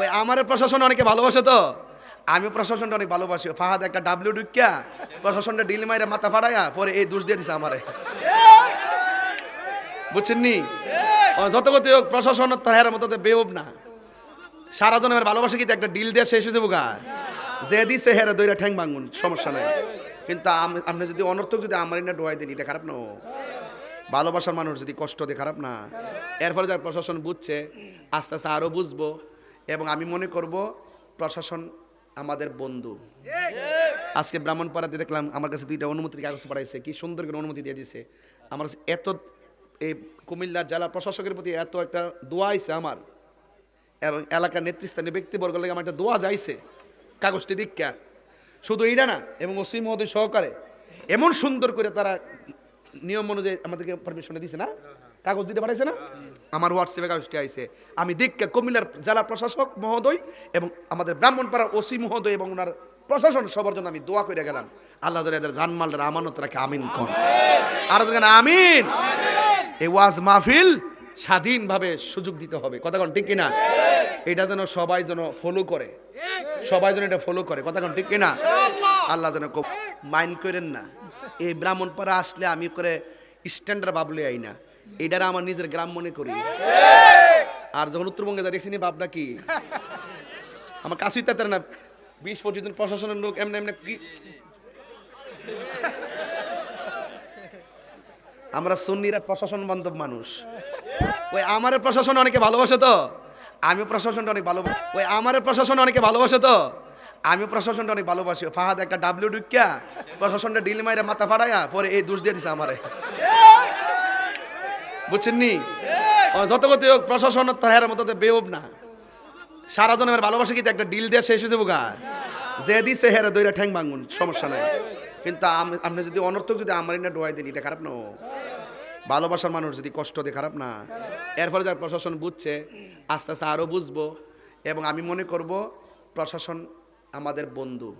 ওই আমার প্রশাসন অনেকে ভালোবাসে তো। আমি প্রশাসনটা অনেক ভালোবাসি। ফাহাদ একটা ডাব্লিউ ঢুকিয়া প্রশাসনটা ডিল মাইরে মাথা ফাড়াইয়া পরে এই দোষ দিয়ে দিছে আমারে। বুঝছেন নি? যত গতি হোক, প্রশাসন তাহের মতো বেউব না। সারা জনের ভালোবাসা কিন্তু একটা ডিল দিয়ে শেষ হয়ে গা। যে দিছে হেরা দইরা ঠ্যাং ভাঙুন, সমস্যা নাই। কিন্তু আপনি যদি অনর্থক যদি আমার না ডোয়াই দিন, এটা খারাপ না ভালোবাসার মানুষ যদি কষ্ট দিয়ে, খারাপ না। এর ফলে যার প্রশাসন বুঝছে, আস্তে আস্তে আরও বুঝব। এবং আমি মনে করব প্রশাসন আমাদের বন্ধু। আজকে ব্রাহ্মণপাড়াতে দেখলাম আমার কাছে দুইটা অনুমতির কাগজ পাঠাইছে। কি সুন্দর করে অনুমতি দিয়ে দিছে আমার কাছে এত, এই কুমিল্লার জেলা প্রশাসকের প্রতি এত একটা দোয়া আইছে আমার। এবং এলাকার নেতৃস্থানীয় ব্যক্তিবর্গ লাগে আমার একটা দোয়া যাইছে কাগজটি দীক্ষা। শুধু এইটা না, এবং ওসি মহোদয় সহকারে এমন সুন্দর করে তারা নিয়ম অনুযায়ী আমাদেরকে পারমিশনে দিছে না? কাগজ দিতে পাঠাইছে না? আমার হোয়াটসঅ্যাপে কাগজটি আইছে। আমি দীক্ষা কুমিল্লার জেলা প্রশাসক মহোদয় এবং আমাদের ব্রাহ্মণপাড়ার ওসি মহোদয় এবং ওনার প্রশাসন সবার জন্য আমি দোয়া করে গেলাম। আল্লাহ ধরে এদের জানমালরা আমানত রাখে, আমিন কর আর আমিন। এই ওয়াজ মাহফিল স্বাধীনভাবে সুযোগ দিতে হবে। কথা কোন, ঠিক কিনা? এটা যেন সবাই যেন ফলো করে। সবাই যেন এটা ফলো করে। কথা কোন, ঠিক কিনা? আল্লাহ যেন খুব মাইন্ড করেন না। এই ব্রাহ্মণ ব্রাহ্মণপাড়া আসলে আমি করে স্ট্যান্ডার্ড বাবলে আই না। এটার আমার নিজের গ্রাম মনে করি। আর যখন উত্তরবঙ্গে যা দেখছি নি কি? আমার কাছেই তাতে না বিশ পঁচিশ জন প্রশাসনের লোক, এমনি এমনি কি? আমরা সুন্নিরা প্রশাসন বান্ধব মানুষ। ওই আমার প্রশাসন অনেকে ভালোবাসে তো? আমি প্রশাসনটা অনেক ভালো ওই আমার প্রশাসন অনেকে ভালোবাসে তো? আমি প্রশাসনটা অনেক ভালোবাসি। ফাহাদ একটা ডাব্লিউ ঢুকিয়া প্রশাসনটা ডিল মাইরে মাথা ফাড়াইয়া পরে এই দোষ দিয়ে দিছে আমারে। বুঝছেন নি যত গতি হোক, প্রশাসন তাহের মতো তো বেউব না। সারা জন জনের ভালোবাসা কিন্তু একটা ডিল দিয়ে শেষ হয়ে যাব গা? যে দিছে হেরা দইরা ঠ্যাং ভাঙুন, সমস্যা নাই। কিন্তু আপনি যদি অনর্থক যদি আমার না ডোয়াই দিন, এটা খারাপ না ভালোবাসার মানুষ যদি কষ্ট দিয়ে, খারাপ না। এর ফলে যার প্রশাসন বুঝছে, আস্তে আস্তে আরও বুঝব। এবং আমি মনে করব, প্রশাসন আমাদের বন্ধু।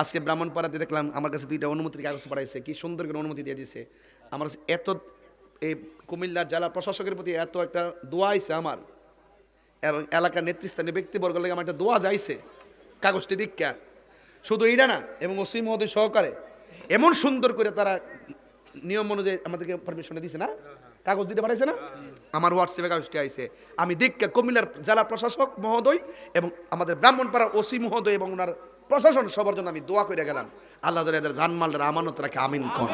আজকে ব্রাহ্মণপাড়াতে দেখলাম, আমার কাছে দুইটা অনুমতির কাগজ পাঠাইছে। কি সুন্দর করে অনুমতি দিয়ে দিছে। আমার কাছে এত এই কুমিল্লার জেলা প্রশাসকের প্রতি এত একটা দোয়া আইছে আমার। এবং এলাকার নেতৃস্থানীয় ব্যক্তিবর্গ লাগে আমার একটা দোয়া যাইছে কাগজটি দীক্ষা। শুধু এইটা না, এবং ওসি মহোদয় সহকারে এমন সুন্দর করে তারা নিয়ম অনুযায়ী আমাদেরকে পারমিশন দিছে না? কাগজ দিতে পাঠাইছে না? আমার হোয়াটসঅ্যাপে কাগজটি আইছে। আমি দীক্ষা কুমিল্লার জেলা প্রশাসক মহোদয় এবং আমাদের ব্রাহ্মণপাড়ার ওসি মহোদয় এবং ওনার প্রশাসন সবার জন্য আমি দোয়া করে গেলাম। আল্লাহ এদের জানমালরা আমানত রাখে আমিন কর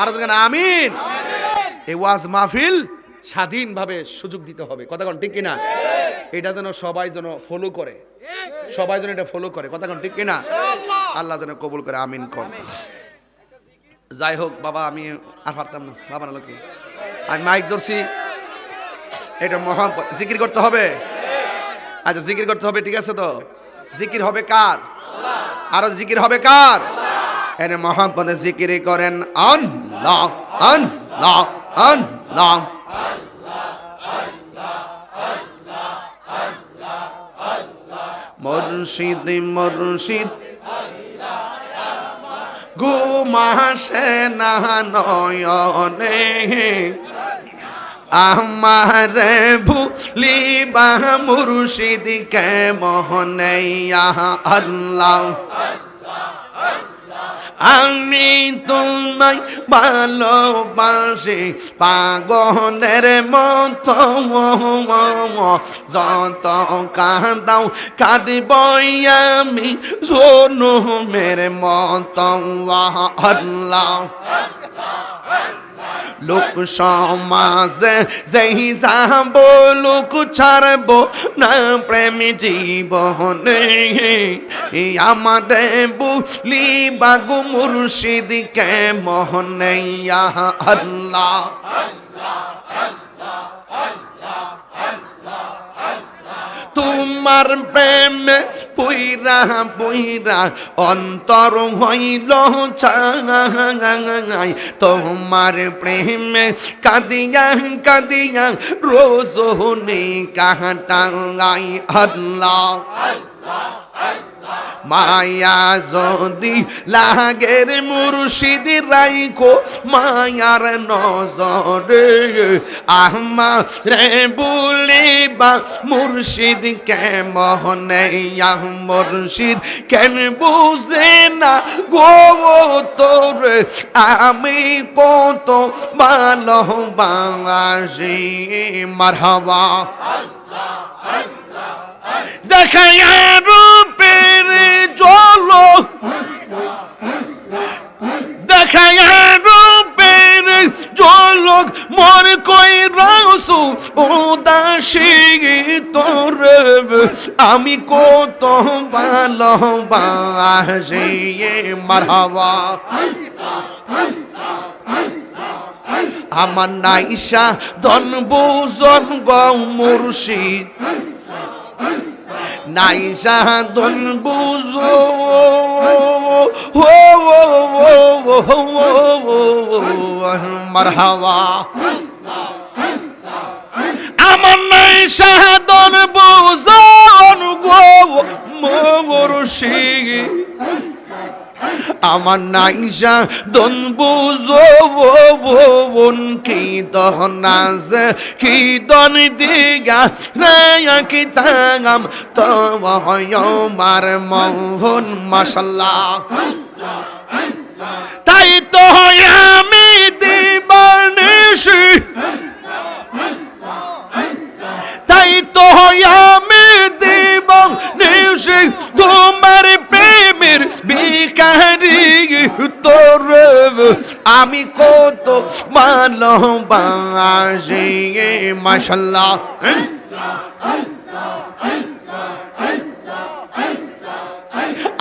আর আমিন। এই ওয়াজ মাহফিল স্বাধীনভাবে সুযোগ দিতে হবে। কথা কোন ঠিক কিনা? এটা যেন সবাই যেন ফলো করে। সবাই যেন এটা ফলো করে। কথা কোন ঠিক কিনা? আল্লাহ যেন কবুল করে আমিন কর যাই হোক বাবা আমি আর পারতাম না। বাবা না লোকে আমি মাইক ধরছি। এটা মহা জিকির করতে হবে। আচ্ছা জিকির করতে হবে ঠিক আছে তো? জিকির হবে কার? আরও জিকির হবে কার? এনে মহাপদে জিকির করেন আল্লাহ আল্লাহ। আল্লাহ মুর্শিদ মুর্শিদ। ঘুমাসে না নয়নে। আমার ভুলিবা মুর্শিদ কে মোহনে। আল্লাহ। আমি তোমায় ভালোবাসি। পাগলের মত যত কাঁদাও কাঁদিব আমি। মেরে মত আল্লাহ। লোক সমাজে, যেই যাব লোক ছাড়ব না, প্রেম জীবনে। আমাদের বুলি বাগু মুর্শিদিকে মোহনে আল্লাহ। তোমার প্রেমে পুইরা পুইরা অন্তর হইল চাই তোমার প্রেমে কাদিয়া কাদিয়া রোজ হনে কাহাটাই আল্লাহ মায়া যদি লাগের মুর্শিদ রাইকো মায়ার নজরে আহমা রে বলিবা। মুর্শিদ কেমনে আহ মুর্শিদ? কেন বুঝে না গো তোর? আমি কত ভালোবাসি, মারহাবা। দেখায় জলো দেখায় রূপের জলক মর কই রাসু উদাসী তোর আমি কত ভালোবাসি মারহাবা। আমার নাইসা ধন বুজন গৌ মুর্শিদ। নাইসা ধন বুঝো। মারহাবা আমার নাই ধন বুজন গো মুর্শিদ আমার নাইসা দন বুঝো বোন, কি দহনাজ কি দন দিগা রায়া কি তাগাম মার মোহন, মাশাল্লাহ। তাই তো আমি আমি কত ভালোবাসি মাশাল্লাহ।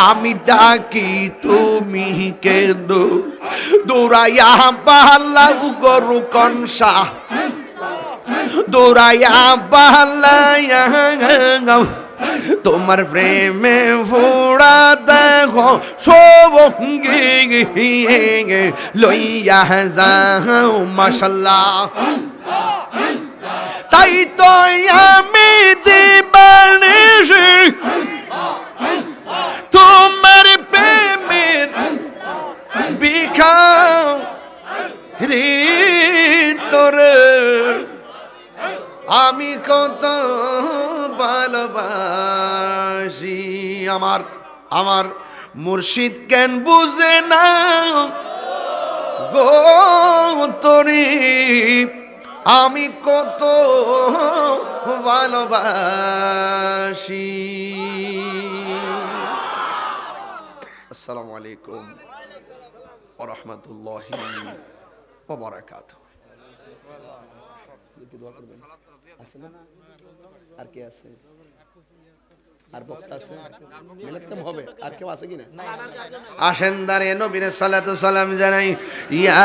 আমি ডাকি তুমি কেন দৌড়াইয়া পালাউ গরু কনসা। দৌড়াইয়া পালাইয়া তোমার প্রেমে ফোড়া দেখো সবঙ্গে লইয়া যাও, মাশাল্লাহ। তাই তো আমি দিবানিসি তোমার প্রেমে বিখাও রে তোরে। আমি কত ভালোবাসি। আমার আমার মুর্শিদ কেন বুঝে না? গো তরি, আমি কত ভালোবাসি। আসসালামু আলাইকুম ওরহমতুল্লাহ ওবরাকাত আর কে আছে? আর বক্তা আছে? আর কেউ আছে আসেন দাঁড়িয়ে নবীর সালাতু সালাম জানাই। ইয়া